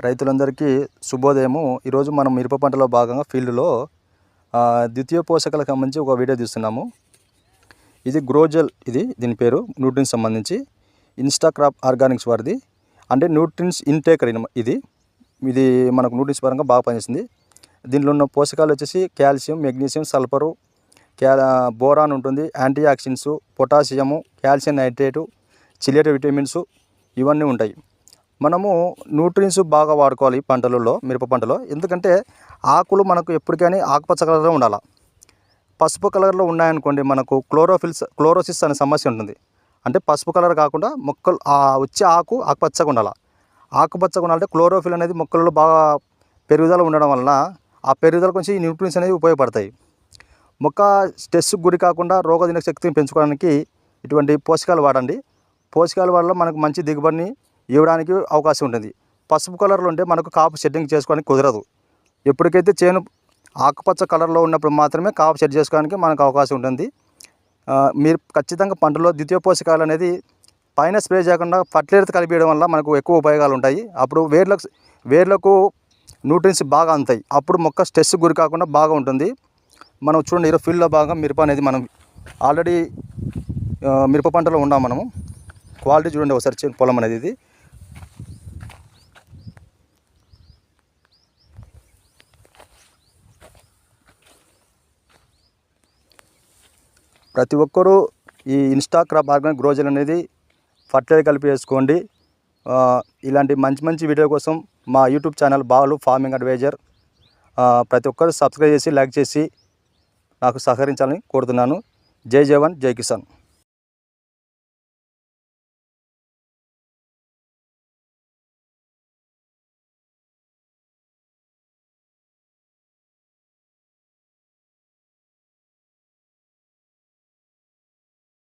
రైతులందరికీ శుభోదయము. ఈరోజు మనం మిరప పంటలో భాగంగా ఫీల్డ్లో ద్వితీయ పోషకాలకు సంబంధించి ఒక వీడియో తీస్తున్నాము. ఇది గ్రోజెల్ ఇది దీని పేరు న్యూట్రిన్స్ సంబంధించి. ఇన్స్టాక్రాప్ ఆర్గానిక్స్ వారిది. అంటే న్యూట్రిన్స్ ఇంటేకర్ ఇది. ఇది మనకు న్యూట్రిన్స్ పరంగా బాగా పనిచేసింది. దీనిలో ఉన్న పోషకాలు వచ్చేసి కాల్షియం మెగ్నీషియం సల్ఫరు క్యా బోరాన్ ఉంటుంది antioxidants potassium calcium nitrate chelate vitamins ఇవన్నీ ఉంటాయి. మనము న్యూట్రియన్స్ బాగా వాడుకోవాలి పంటలలో మిరప పంటలో. ఎందుకంటే ఆకులు మనకు ఎప్పటికైనా ఆకుపచ్చ కలర్లో ఉండాలి. పసుపు కలర్లో ఉన్నాయనుకోండి మనకు క్లోరోఫిల్స్ క్లోరోసిస్ అనే సమస్య ఉంటుంది. అంటే పసుపు కలర్ కాకుండా మొక్కలు వచ్చే ఆకు ఆకుపచ్చగా ఉండాలి. ఆకుపచ్చగా ఉండాలంటే క్లోరోఫిల్ అనేది మొక్కలలో బాగా పెరుగుదల ఉండడం వలన ఆ పెరుగుదల కొంచెం ఈ న్యూట్రియన్స్ అనేవి ఉపయోగపడతాయి. మొక్క స్ట్రెస్కి గురి కాకుండా రోగజనక శక్తిని పెంచుకోవడానికి ఇటువంటి పోషకాలు వాడండి. పోషకాలు వల్ల మనకు మంచి దిగుబడిని ఇవ్వడానికి అవకాశం ఉంటుంది. పసుపు కలర్లో ఉంటే మనకు కాపు షెడ్డింగ్ చేసుకోవడానికి కుదరదు. ఎప్పటికైతే చేను ఆకుపచ్చ కలర్లో ఉన్నప్పుడు మాత్రమే కాపు షెడ్ చేసుకోవడానికి మనకు అవకాశం ఉంటుంది. మీరు ఖచ్చితంగా పంటలో ద్వితీయ పోషకాలు అనేది పైన స్ప్రే చేయకుండా ఫర్టిలైజర్ కలిపేయడం వల్ల మనకు ఎక్కువ ఉపయోగాలు ఉంటాయి. అప్పుడు వేర్లకు వేర్లకు న్యూట్రియన్స్ బాగా అందుతాయి. అప్పుడు మొక్క స్ట్రెస్ గురి కాకుండా బాగా ఉంటుంది. మనం చూడండి ఈరోజు ఫీల్డ్లో బాగా మిరప అనేది మనం ఆల్రెడీ మిరప పంటలో ఉన్నాం మనము. క్వాలిటీ చూడండి ఒకసారి చే- పొలం అనేది ఇది. ప్రతి ఒక్కరూ ఈ ఇన్స్టా క్రాప్ ఆర్గానిక్ గ్రోజల్ అనేది ఫర్టిలైజర్ కలిపి వేసుకోండి ఇలాంటి మంచి మంచి వీడియో కోసం మా YouTube channel Balu farming adviser. ప్రతి ఒక్కరు సబ్స్క్రైబ్ చేసి లైక్ చేసి నాకు సహకరించాలని కోరుతున్నాను. జై జవాన్ జై కిసాన్.